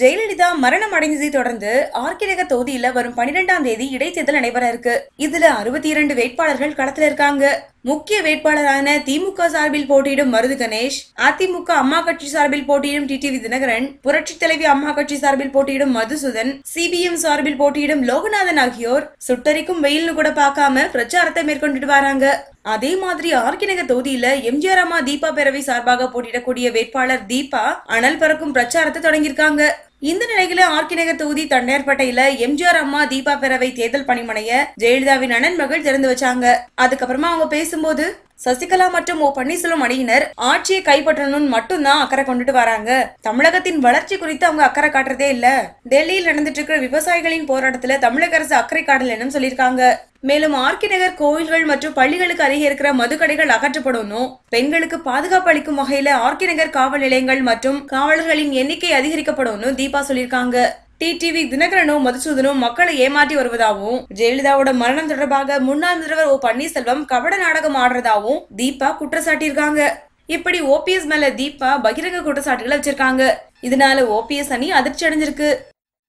ஜெயலலிதா மரணம் அடைந்ததை தொடர்ந்து ஆர்கிரக தொகுதியில வரும் பனிரெண்டாம் தேதி இடைத்தேர்தல் நடைபெற இருக்கு. இதுல அறுபத்தி இரண்டு வேட்பாளர்கள் களத்துல இருக்காங்க. முக்கிய வேட்பாளரான திமுக சார்பில் போட்டியிடும் மருது கணேஷ் அதிமுக அம்மா கட்சி சார்பில் போட்டியிடும் டிடிவி தினகரன் புரட்சி தலைவி அம்மா கட்சி சார்பில் போட்டியிடும் மதுசூதன் சிபிஎம் சார்பில் போட்டியிடும் லோகநாதன் ஆகியோர் சுட்டரிக்கும் வெயில்னு கூட பார்க்காம பிரச்சாரத்தை மேற்கொண்டுட்டு வராங்க. அதே மாதிரி ஆர்கே நகர் தொகுதியில எம்ஜிஆர் அம்மா தீபா பேரவை சார்பாக போட்டியிடக்கூடிய வேட்பாளர் தீபா அனல் பறக்கும் பிரச்சாரத்தை தொடங்கியிருக்காங்க. இந்த நிலையில ஆர்கே நகர் தொகுதி தண்டையார்பேட்டையில எம்ஜிஆர் அம்மா தீபா பேரவை தேர்தல் பணிமனைய ஜெயலலிதாவின் அண்ணன் மகள் திறந்து வச்சாங்க. அதுக்கப்புறமா அவங்க பேசும்போது சசிகலா மற்றும் ஓ பன்னீர்செல்வம் அணியினர் ஆட்சியை கைப்பற்றணும்னு மட்டும்தான் அக்கறை கொண்டுட்டு வராங்க. தமிழகத்தின் வளர்ச்சி குறித்து அவங்க அக்கறை காட்டுறதே இல்ல. டெல்லியில் நடந்துட்டு இருக்கிற விவசாயிகளின் போராட்டத்துல தமிழக அரசு அக்கறை காட்டலன்னு சொல்லியிருக்காங்க. மேலும் ஆர்கி நகர் கோயில்கள் மற்றும் பள்ளிகளுக்கு அருகே இருக்கிற மதுக்கடைகள் அகற்றப்படணும் பெண்களுக்கு பாதுகாப்பு அளிக்கும் வகையில ஆர்கி நகர் காவல் நிலையங்கள் மற்றும் காவலர்களின் எண்ணிக்கை அதிகரிக்கப்படணும் தீபா சொல்லியிருக்காங்க. டிடிவி தினகரனும் மதுசூதனும் மக்களை ஏமாற்றி வருவதாகவும் ஜெயலலிதாவோட மரணம் தொடர்பாக முன்னாள் முதல்வர் ஓ பன்னீர்செல்வம் கபட நாடகம் ஆடுறதாகவும் தீபா குற்றச்சாட்டியிருக்காங்க இப்படி ஓபிஎஸ் மேல தீபா பகிரங்க குற்றச்சாட்டுகளை வச்சிருக்காங்க. இதனால ஓபிஎஸ் அணி அதிர்ச்சி அடைஞ்சிருக்கு.